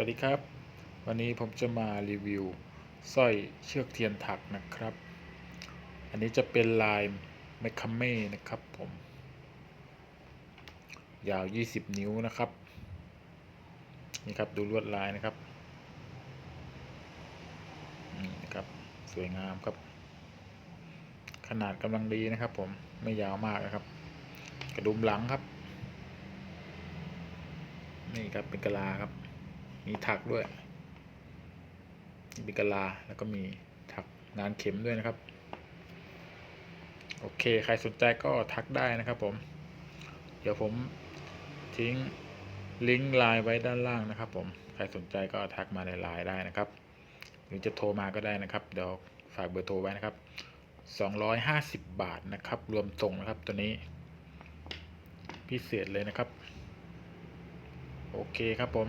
วัสดีครับ วันนี้ผมจะมารีวิวสร้อยเชือกเทียนถักนะครับ อันนี้จะเป็นลายแมคคาเม่นะครับผม ยาว 20 นิ้วนะครับ นี่ครับดูลวดลายนะครับนี่นะครับ สวยงามครับ ขนาดกำลังดีนะครับผมไม่ยาวมากนะครับ กระดุมหลังครับ นี่ครับเป็นกะลาครับ มีถักด้วยนี่เป็นกะลาแล้วก็มีถักงานเข็มด้วยนะครับ โอเค ใครสนใจก็ทักได้นะครับผม เดี๋ยวผมทิ้งลิงก์ไลน์ไว้ด้านล่างนะครับ ผม ใครสนใจก็ทักมาในไลน์ได้นะครับ หรือจะโทรมาก็ได้นะครับ เดี๋ยวฝากเบอร์โทรไว้นะครับ 250 บาทนะครับ รวมส่งนะครับตัวนี้ พิเศษเลยนะครับ โอเคครับผม